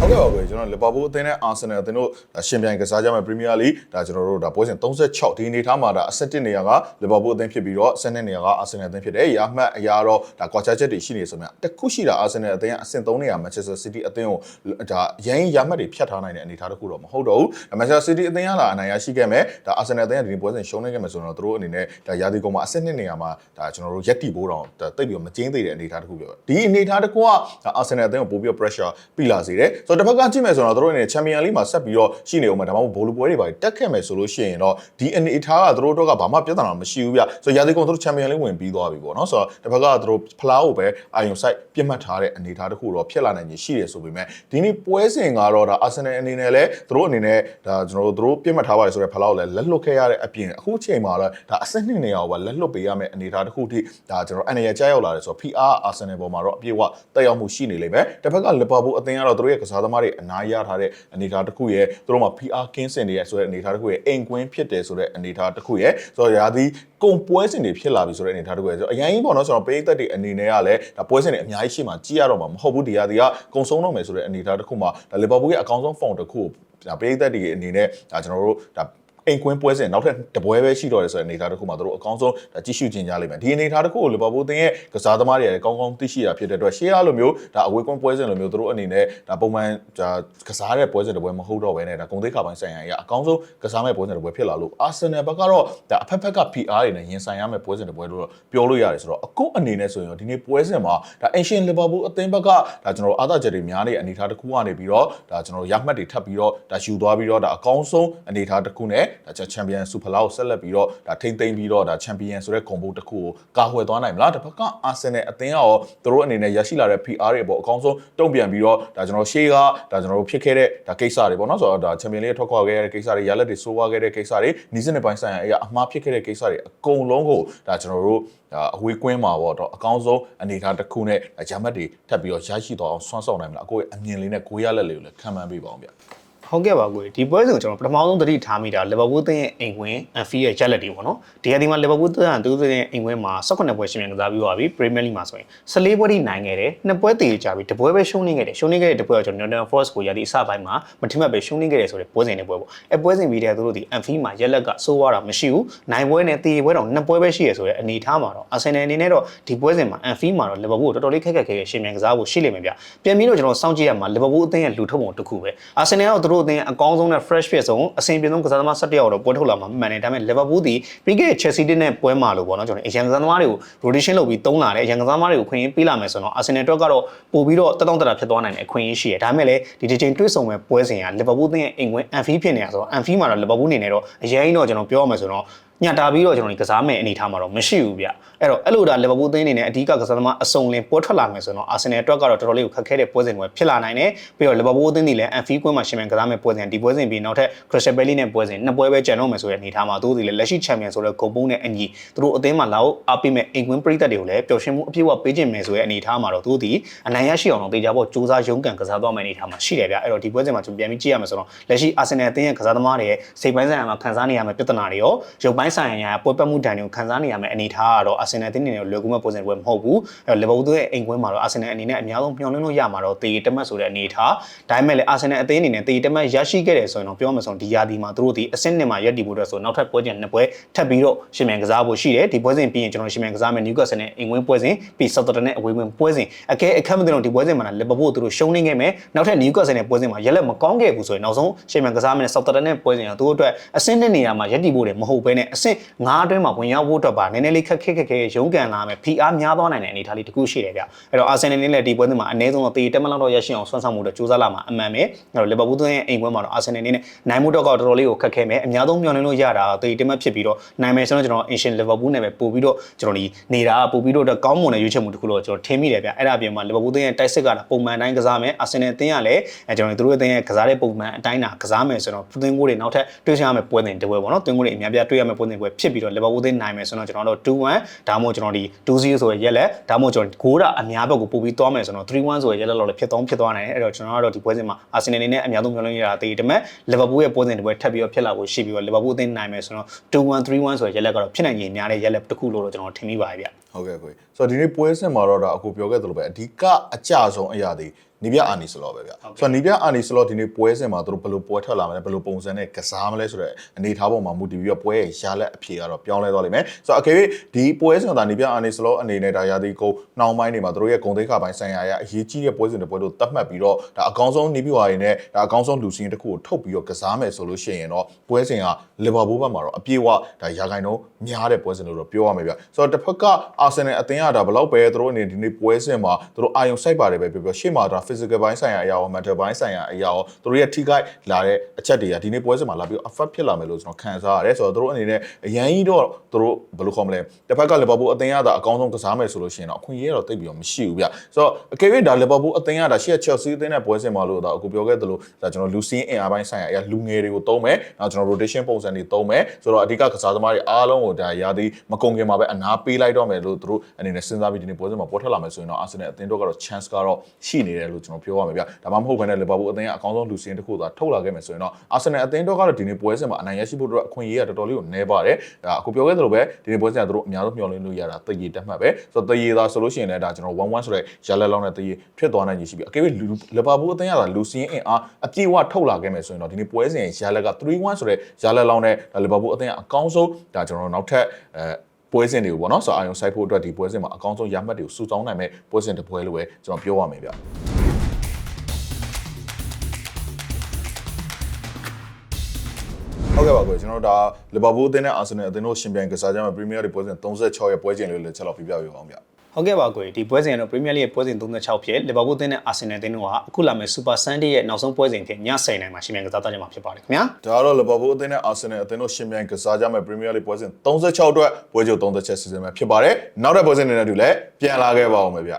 ဟုတ်ကဲ့ပါကွယ်ကျွန်တော်လီဗာပူးအသင်းနဲ့အာဆင်နယ်အသင်းတို့ရှင်ပြိုင်ကစားကြမယ့်ပရီးမီးယားလိဒါကျွန်တော်တို့ဒါပွဲစဉ်36ဒီအနေထားမှာဒါအဆင့်1နေရာကလီဗာပူးအသင်းဖြစ်ပြီးတော့အဆင့်2နေရာကအာဆင်နယ်အသင်းဖြစ်တယ်။ရာမှတ်အရာတော့ဒါကွာခြားချက်တွေရှိနေဆိုမြတ်တခုရှိတာအာဆင်နယ်အသင်းကအဆင့်3နေရာမန်ချက်စတာစီးတီးအသင်းကိုဒါရရင်ရာမှတ်တွေဖြတ်ထားနိုင်တဲ့အနေအထားတစ်ခုတော့မဟုတ်တော့ဘူး။မန်ချက်စတာစီးတီးအသင်းကလာအနိုင်ရရှိခဲ့မယ်။ဒါအာဆင်နယ်အသင်းကဒီပွဲစဉ်ရှုံးနေခဲ့မယ်ဆိုတော့သူတို့အနေနဲ့ဒါရာသီကုန်မှာအဆင့်2နေရာမှာဒါကျွန်တော်တို့ရက်တီဖို့တော့ဒါတိတ်ပြီးတော့မကျင်းသေးတဲ့အနေအထားတစ်ခုပြော။ဒီအနေအထားတစ်ခုကဒါအာဆင်နယ်အသင်းကိုပို့ပြီးတော့ pressure ပြလာစေတယ်။ဆိုတော့တစ်ဖက်ကကြည့်မယ်ဆိုတော့သူတို့အနေနဲ့ချန်ပီယံလိမှာဆက်ပြီးတော့ရှိနေအောင်မှာဒါမှမဟုတ်ဘောလုံးပွဲတွေပါတက်ခဲ့မယ်ဆိုလို့ရှိရင်တော့ဒီအနေအထားကသူတို့တော့ကဘာမှပြဿနာမရှိဘူးဗျဆိုတော့ရာသီကုန်သူတို့ချန်ပီယံလိဝင်ပြီးသွားပြီပေါ့နော်ဆိုတော့တစ်ဖက်ကသူတို့ဖလားကိုပဲအာယုံဆိုင်ပြတ်မှတ်ထားတဲ့အနေအထားတစ်ခုတော့ဖြစ်လာနိုင်ခြင်းရှိတယ်ဆိုပေမဲ့ဒီနေ့ပွဲစဉ်ကတော့ဒါအာဆင်နယ်အနေနဲ့လည်းသူတို့အနေနဲ့ဒါကျွန်တော်တို့သူတို့ပြတ်မှတ်ထားပါတယ်ဆိုတော့ဖလားကိုလည်းလက်လွတ်ခဲ့ရတဲ့အပြင်အခုချိန်မှာတော့ဒါအဆင့်နှစ်နေရာကိုပဲလက်လွတ်ပေးရမယ့်အနေအထားတစ်ခုထိဒါကျွန်တော်အနေနဲ့ကြားရောက်လာတယ်ဆိုတော့ PR အာဆင်နယ်ပေါ်မှာတော့အပြည့်အဝတက်ရောက်မှုရှိနေလိမ့်မယ်တစ်ဖက်ကလီဗာပူးအသင်းကတော့သူတို့ရဲ့ကစားသမားတွေအနားရထားတဲ့အနေအထားတစ်ခုရဲ့သူတို့မှာ PR ကင်းစင်တွေရဲ့ဆိုတဲ့အနေအထားတစ်ခုရဲ့အိမ်ကွင်းဖြစ်တယ်ဆိုတဲ့အနေအထားတစ်ခုရဲ့ဆိုတော့ရာသီကုန်ပွဲစဉ်တွေဖြစ်လာပြီဆိုတဲ့အနေအထားတစ်ခုရဲ့ဆိုတော့အရင်ကြီးပေါ့နော်ကျွန်တော်ပေးသက်တွေအနေနဲ့ကလည်းဒါပွဲစဉ်တွေအများကြီးရှိမှကြည့်ရတော့မှာမဟုတ်ဘူးဒီရာသီကကုန်ဆုံးတော့မယ်ဆိုတဲ့အနေအထားတစ်ခုမှာဒါလီဗာပူးရဲ့အကောင်းဆုံးဖောင်တစ်ခုကိုဒါပေးသက်တွေအနေနဲ့ဒါကျွန်တော်တို့ဒါ အိမ်ကွင်းပွဲစဉ်နောက်ထပ်တပွဲပဲရှိတော့တယ်ဆိုတဲ့အနေအထားတစ်ခုမှာတို့အကောင်းဆုံးဒါကြည့်ရှုခြင်းကြလိမ့်မယ်ဒီအနေအထားတစ်ခုကိုလီဗာပူးအသင်းရဲ့ကစားသမားတွေလည်းကောင်းကောင်းသိရှိရဖြစ်တဲ့အတွက်ရှေ့အားလိုမျိုးဒါအဝေးကွင်းပွဲစဉ်လိုမျိုးတို့အနေနဲ့ဒါပုံမှန်ဒါကစားတဲ့ပွဲစဉ်တစ်ပွဲမဟုတ်တော့ဘဲနဲ့ဒါဂုံသိက္ခာပိုင်းဆိုင်ရာအရအကောင်းဆုံးကစားမဲ့ပွဲစဉ်တစ်ပွဲဖြစ်လာလို့အာဆင်နယ်ဘက်ကတော့ဒါအဖက်ဖက်က PR တွေနဲ့ရင်ဆိုင်ရမယ့်ပွဲစဉ်တစ်ပွဲလို့ပြောလို့ရတယ်ဆိုတော့အခုအနေနဲ့ဆိုရင်ဒီနေ့ပွဲစဉ်မှာဒါ Ancient Liverpool အသင်းဘက်ကဒါကျွန်တော်အားသာချက်တွေများတဲ့အနေအထားတစ်ခုကနေပြီးတော့ဒါကျွန်တော်ရမှတ်တွေထပ်ပြီးတော့ဒါယူသွားပြီးတော့ဒါအကောင်းဆုံးအနေအထားတစ်ခုနဲ့ဒါချန်ပီယံဆူဖလာကိုဆက်လက်ပြီးတော့ဒါထိမ့်သိမ်းပြီးတော့ဒါချန်ပီယံဆိုတဲ့ဂုဏ်ပုတ်တစ်ခုကိုကာကွယ်သွားနိုင်မလားတစ်ဖက်ကအာဆင်နယ်အသင်းကရောသူတို့အနေနဲ့ရရှိလာတဲ့ PR တွေပေါ့အကောင်းဆုံးတုံ့ပြန်ပြီးတော့ဒါကျွန်တော်ရှေးကဒါကျွန်တော်ဖြစ်ခဲ့တဲ့ဒါကိစ္စတွေပေါ့နော်ဆိုတော့ဒါချန်ပီယံလိထွက်ခွာခဲ့တဲ့ကိစ္စတွေရလက်တွေဆိုးွားခဲ့တဲ့ကိစ္စတွေနီးစနစ်ပိုင်းဆိုင်ရာအရာအမှားဖြစ်ခဲ့တဲ့ကိစ္စတွေအကုန်လုံးကိုဒါကျွန်တော်တို့ဒါအဝေးကွင်းမှာပေါ့တော့အကောင်းဆုံးအနေအထားတစ်ခုနဲ့ဂျာမတ်တွေထပ်ပြီးတော့ရရှိသွားအောင်ဆွမ်းဆောင်နိုင်မလားအကိုရဲ့အမြင်လေးနဲ့ကိုရလက်လေးကိုလည်းခံမှန်းပေးပါအောင်ဗျ ဟုတ်ကဲ့ပါကိုဒီပွဲစဉ်ကိုကျွန်တော်ပထမဆုံးသတိထားမိတာလီဗာပူးသင်းရဲ့အိမ်ကွင်းအန်ဖီရဲ့ရက်လက်တွေပေါ့နော်ဒီကဒီမှာလီဗာပူးသင်းကသူတို့ရဲ့အိမ်ကွင်းမှာ18ပွဲရှင်မြန်ကစားပြီးသွားပြီပရီးမီယာလိမှာဆိုရင်14ပွဲထိနိုင်ခဲ့တယ်နှစ်ပွဲတည်ကြပြီတပွဲပဲရှုံးနေခဲ့တယ်ရှုံးနေခဲ့တဲ့တပွဲကကျွန်တော် Nottingham Forest ကိုရသည်အစပိုင်းမှာမထိမှတ်ပဲရှုံးနေခဲ့တယ်ဆိုတဲ့ပွဲစဉ်တွေပွဲပေါ့အဲပွဲစဉ်ပြီးတဲ့သူတို့ဒီအန်ဖီမှာရက်လက်ကစိုးရတာမရှိဘူးနိုင်ပွဲနဲ့တည်ပွဲတော့နှစ်ပွဲပဲရှိရဆိုတဲ့အနေအထားမှာတော့အာဆင်နယ်အနေနဲ့တော့ဒီပွဲစဉ်မှာအန်ဖီမှာတော့လီဗာပူးကိုတော်တော်လေးခက်ခက်ခဲခဲရှင်မြန်ကစားဖို့ရှိလိမ့်မယ်ဗျပြန်ပြီးတော့ကျွန်တော်စောင့်ကြည့်ရမှာလီဗာပူးအသင်းရဲ့လူထုတ်ပုံတစ်ခုပဲအာဆင်နယ်ကသူတို့အသင်းအကောင်းဆုံးနဲ့ fresh ဖြစ်ဆုံးအဆင်ပြေဆုံးကစားသမား17ယောက်တော့ပွဲထုတ်လာမှာမှန်တယ်ဒါပေမဲ့ Liverpool ဒီ Premier Chelsea တင်းနဲ့ပွဲမှာလို့ပေါ့နော်ကျွန်တော်အရန်ကစားသမားတွေကို rotation လုပ်ပြီးသုံးလာတယ်အရန်ကစားသမားတွေကိုခွင့်ရပေးလာမယ်ဆိုတော့ Arsenal အတွက်ကတော့ပို့ပြီးတော့တက်တောင့်တက်တာဖြစ်သွားနိုင်တဲ့အခွင့်အရေးရှိတယ်ဒါပေမဲ့လည်းဒီတစ်ချိန်တွေ့ဆုံမဲ့ပွဲစဉ်က Liverpool တင်းရဲ့အိမ်ဝင် Anfield ဖြစ်နေတာဆိုတော့ Anfield မှာတော့ Liverpool အနေနဲ့တော့အရင်တော့ကျွန်တော်ပြောရမယ်ဆိုတော့ ညှတာပြီးတော့ကျွန်တော်ဒီကစားမဲ့အနေထားမှာတော့မရှိဘူးဗျအဲ့တော့အဲ့လိုဒါလီဗာပူးအသင်းအနေနဲ့အဓိကကစားသမားအစုံလင်ပွဲထွက်လာမယ်ဆိုတော့အာဆင်နယ်အတွက်ကတော့တော်တော်လေးကိုခက်ခဲတဲ့ပွဲစဉ်တွေဖြစ်လာနိုင်တယ်ပြီးတော့လီဗာပူးအသင်းဒီလည်းအန်ဖီကွင်းမှာရှင်မြန်ကစားမဲ့ပွဲစဉ်ဒီပွဲစဉ်ပြီးနောက်ထပ်ခရစ်စတယ်ဘယ်လီနဲ့ပွဲစဉ်နှစ်ပွဲပဲကျန်တော့မယ်ဆိုတဲ့အနေထားမှာသူတို့ဒီလည်းလက်ရှိချန်ပီယံဆိုတဲ့ဂုံပုံးနဲ့အညီသူတို့အသင်းမှာလာဖို့အားပေးမဲ့အိမ်ကွင်းပရိသတ်တွေကိုလည်းပျော်ရွှင်မှုအပြည့်အဝပေးခြင်းမယ်ဆိုတဲ့အနေထားမှာတော့သူတို့ဒီအနိုင်ရရှိအောင်တော့တေချာဖို့စူးစမ်းရုန်းကန်ကစားသွားမယ့်အနေထားမှာရှိတယ်ဗျအဲ့တော့ဒီပွဲစဉ်မှာကျွန်တော်ပြန်ပြီးကြည့်ရမယ်ဆိုတော့လက်ရှိအာဆင်နယ်အသင်းရဲ့ကစားသမားတွေရဲ့စိတ်ပိုင်းဆိုင်ရာမှာခံစားနေရမယ့်ပြဿနာတွေရောရုပ်ပိုင်းဆိုင်ရာပွဲပတ်မှုဒဏ်တွေကိုခံစားနေရမယ့်အနေထားကတော့အာဆင်နယ်အသင်းအနေနဲ့လွယ်ကူမဲ့ပုံစံပွဲမဟုတ်ဘူးအဲ့တော့လီဗာပူးရဲ့အိမ်ကွင်းမှာတော့အာဆင်နယ်အနေနဲ့အများဆုံးမျှော်လင့်လို့ရမှာတော့တေတမတ်ဆိုတဲ့အနေထားဒါပေမဲ့လည်းအာဆင်နယ်အသင်းအနေနဲ့တေတမတ်ရရှိခဲ့တယ်ဆိုရင်တော့ပြောမယ်ဆိုရင်ဒီယာဒီမှာသူတို့ဒီအဆင့်နှစ်မှာရပ်တည်ဖို့အတွက်ဆိုနောက်ထပ်ပွဲကျန်နှစ်ပွဲထပ်ပြီးတော့ရှင်မြန်ကစားဖို့ရှိတယ်ဒီပွဲစဉ်ပြီးရင်ကျွန်တော်ရှင်မြန်ကစားမယ်နယူကာဆယ်နဲ့အိမ်ကွင်းပွဲစဉ်ပြီးဆော့တာနဲ့အဝေးကွင်းပွဲစဉ်အကဲအခက်မသိတော့ဒီပွဲစဉ်မှာလီဗာပူးသူတို့ရှုံးနေခဲ့မယ်နောက်ထပ်နယူကာဆယ်နဲ့ပွဲစဉ်မှာရက်လက်မကောင်းခဲ့ဘူးဆိုရင်နောက်ဆုံးရှင်မြန်ကစားမယ်ဆော့တာနဲ့ပွဲစဉ်ကသူတို့အတွက်အဆင့်နှစ်နေရာမှာရပ်တည်ဖို့တယ်မဟုတ်ဘဲနဲ့အဆင့်၅အတွင်းမှာဝင်ရောက်ဖို့အတွက်ပါနည်းနည်းလေးခက်ခဲခက်ခဲရုန်းကန်လာမယ် PR များသွားနိုင်တဲ့အနေအထားလေးတစ်ခုရှိတယ်ဗျအဲ့တော့အာဆင်နယ်နဲ့လည်းဒီပွဲစဉ်မှာအနည်းဆုံးတော့တေတက်မလောက်တော့ရရှိအောင်ဆွမ်းဆောင်မှုတော့စူးစမ်းလာမှာအမှန်ပဲအဲ့တော့လီဗာပူးသွင်းရဲ့အိမ်ပွဲမှာတော့အာဆင်နယ်နဲ့နိုင်မှုတော့ကတော့တော်တော်လေးကိုခက်ခဲမယ်အများဆုံးမျှော်လင့်လို့ရတာတေတက်မဖြစ်ပြီးတော့နိုင်မယ်ဆိုတော့ကျွန်တော် Asian Liverpool နဲ့ပဲပို့ပြီးတော့ကျွန်တော်ဒီနေတာပို့ပြီးတော့ကောင်းမွန်တဲ့ရွေးချယ်မှုတစ်ခုတော့ကျွန်တော်ထင်မိတယ်ဗျအဲ့ဒါအပြင်မှာလီဗာပူးသွင်းရဲ့တိုက်စစ်ကပုံမှန်တိုင်းကစားမယ်အာဆင်နယ်အသင်းကလည်းအဲကျွန်တော်တို့အသင်းရဲ့ကစားတဲ့ပုံမှန်အတိုင်းတာကစားမယ်ဆိုတော့သွင်းကိုတွေနောက်ထပ်တွေ့ရမယ့်ပွဲစဉ်တစ်ပွဲပေါ့နော်သွင်းကိုတွေအများပြားတွေ့ရမယ့်ပွဲစဉ်တစ်ပွဲဖြစ်ပြီးတော့လီဗာပူးသွင်းနိုင်မယ်ဆိုတော့ကျွန်တော်တို့2-1ဒါမှမဟုတ်ကျွန်တော်ဒီ2-0ဆိုရရက်လက်ဒါမှမဟုတ်ကျွန်တော်ဂိုးတာအများဘက်ကိုပို့ပြီးသွားမယ်ဆိုတော့3-1ဆိုရရက်လက်တော့လည်းဖြစ်သွားဖြစ်သွားနိုင်တယ်အဲ့တော့ကျွန်တော်ကတော့ဒီပွဲစဉ်မှာအာဆင်နယ်အနေနဲ့အများဆုံးမျှော်လင့်ရတာတည်တယ်မဲ့လီဗာပူးရဲ့ပွဲစဉ်တစ်ပွဲထပ်ပြီးတော့ဖြစ်လာဖို့ရှိပြီးတော့လီဗာပူးအသင်းနိုင်မယ်ဆိုတော့2-1 3-1ဆိုရရက်လက်ကတော့ဖြစ်နိုင်ရင်များတဲ့ရက်လက်တစ်ခုလို့တော့ကျွန်တော်ထင်မိပါတယ်ဗျဟုတ်ကဲ့ကိုကြီးဆိုတော့ဒီနေ့ပွဲစဉ်မှာတော့ဒါအခုပြောခဲ့သလိုပဲအဓိကအကြဆုံးအရာတွေ နီးပြအာနီစလောပဲဗျဆိုတော့နီးပြအာနီစလောဒီနေ့ပွဲစဉ်မှာသူတို့ဘယ်လိုပွဲထွက်လာမလဲဘယ်လိုပုံစံနဲ့ကစားမလဲဆိုတဲ့အနေအထားပေါ်မှာမူတည်ပြီးတော့ပွဲရဲ့ရလက်အဖြေကတော့ပြောင်းလဲသွားလိမ့်မယ်ဆိုတော့အကယ်၍ဒီပွဲစဉ်ကဒါနီးပြအာနီစလောအနေနဲ့ဒါရာသီကုန်းနှောင်းပိုင်းတွေမှာသူတို့ရဲ့ဂုံသိက္ခာပိုင်းဆိုင်ရာအရအရေးကြီးတဲ့ပွဲစဉ်တွေပွဲလို့သတ်မှတ်ပြီးတော့ဒါအကောင်းဆုံးနီးပြဝါရီနဲ့ဒါအကောင်းဆုံးလူစင်းတစ်ခုကိုထုတ်ပြီးတော့ကစားမယ်ဆိုလို့ရှိရင်တော့ပွဲစဉ်ကလီဗာပူးဘက်မှာတော့အပြည့်အဝဒါရာဂိုင်နှုန်းများတဲ့ပွဲစဉ်လို့တော့ပြောရမယ်ဗျဆိုတော့တစ်ဖက်ကအာဆင်နယ်အသင်းကဒါဘယ်လောက်ပဲသူတို့အနေနဲ့ဒီနေ့ပွဲစဉ်မှာသူတို့အာယုံစိုက်ပါတယ်ပဲပြောပြောရှေ့မှာဒါ physical ဘိုင်းဆိုင်ရာအရာရော mental ဘိုင်းဆိုင်ရာအရာရောသူတို့ရဲ့ထိခိုက်လာတဲ့အချက်တွေကဒီနေ့ပွဲစဉ်မှာလာပြီး affect ဖြစ်လာမယ်လို့ကျွန်တော်ခံစားရတယ်ဆိုတော့သူတို့အနေနဲ့အရန်ကြီးတော့သူတို့ဘယ်လိုခေါ်မလဲတစ်ဖက်ကလီဗာပူးအသင်းကဒါအကောင်းဆုံးကစားမယ်ဆိုလို့ရှိရင်တော့အခွင့်အရေးတော့တိတ်ပြီးတော့မရှိဘူးဗျဆိုတော့အကယ်၍ဒါလီဗာပူးအသင်းကဒါရှေ့ Chelsea အသင်းနဲ့ပွဲစဉ်မှာလို့ဒါအခုပြောခဲ့သလိုဒါကျွန်တော်လူစင်းအင်အားပိုင်းဆိုင်ရာအရာလူငယ်တွေကိုသုံးမယ်နောက်ကျွန်တော် rotation ပုံစံတွေသုံးမယ်ဆိုတော့အဓိကကစားသမားတွေအားလုံးကိုဒါရာသီမကုန်ခင်မှာပဲအနာပေးလိုက်တော့မယ်လို့သူတို့အနေနဲ့စဉ်းစားပြီးဒီနေ့ပွဲစဉ်မှာပေါ်ထွက်လာမယ်ဆိုရင်တော့ Arsenal အသင်းတို့ကတော့ chance ကတော့ရှိနေတယ်လို့ကျွန်တော်ပြောရမယ်ဗျဒါမှမဟုတ်ဘဲနဲ့ Liverpool အသင်းကအကောင်းဆုံးလူစင်းတစ်ခုသာထုတ်လာခဲ့မယ်ဆိုရင်တော့ Arsenal အသင်းတို့ကတော့ဒီနေ့ပွဲစဉ်မှာအနိုင်ရရှိဖို့အတွက်အခွင့်အရေးကတော်တော်လေးကိုနည်းပါတယ်ဒါအခုပြောခဲ့သလိုပဲဒီနေ့ပွဲစဉ်ကသူတို့အများဆုံးမျှော်လင့်လို့ရတာတည်ရတက်မှတ်ပဲဆိုတော့တည်ရသာဆိုလို့ရှိရင်လည်းဒါကျွန်တော်1-1ဆိုတဲ့ရလက်လောက်နဲ့တည်ရဖြစ်သွားနိုင်ရှိပြီအကယ်၍ Liverpool အသင်းကလူစင်းအင်အားအပြည့်အဝထုတ်လာခဲ့မယ်ဆိုရင်တော့ဒီနေ့ပွဲစဉ်ရလက်က3-1ဆိုတဲ့ရလက်လောက်နဲ့လီဗာပူးအသင်းကအကောင်းဆုံးဒါကျွန်တော်နောက်ထပ်အဲပွဲစဉ်တွေကိုပေါ့နော်ဆိုတော့အာယုံစိုက်ဖို့အတွက်ဒီပွဲစဉ်မှာအကောင်းဆုံးရမှတ်တွေကိုစုဆောင်းနိုင်မဲ့ပွဲစဉ်တစ်ပွဲလို့ပဲကျွန်တော်ပြောရမယ်ဗျ ဟုတ်ကဲ့ပါကိုကျွန်တော်တို့ဒါလီဗာပူးအသင်းနဲ့အာဆင်နယ်အသင်းတို့ရှင်ပြိုင်ကစားကြမှာပရီးမီးယားလိပွဲစဉ်36ရဲ့ပွဲချိန်လေးလည်းချက်လောက်ပြပြပြအောင်ဗျဟုတ်ကဲ့ပါကိုဒီပွဲစဉ်ကတော့ Premier League ရဲ့ပွဲစဉ်36ဖြစ်လီဗာပူးအသင်းနဲ့အာဆင်နယ်အသင်းတို့ကအခုလာမယ့် Super Sunday ရဲ့နောက်ဆုံးပွဲစဉ်ဖြစ်ည10:00နာရီမှာရှင်မြန်ကစားကြမှာဖြစ်ပါတယ်ခင်ဗျာဒါကတော့လီဗာပူးအသင်းနဲ့အာဆင်နယ်အသင်းတို့ရှင်ပြိုင်ကစားကြမယ့်ပရီးမီးယားလိပွဲစဉ်36အတွက်ပွဲချုပ်36ချက်စီစဉ်မှာဖြစ်ပါတယ်နောက်တဲ့ပွဲစဉ်တွေနဲ့အတူလည်းပြန်လာခဲ့ပါအောင်မယ်ဗျ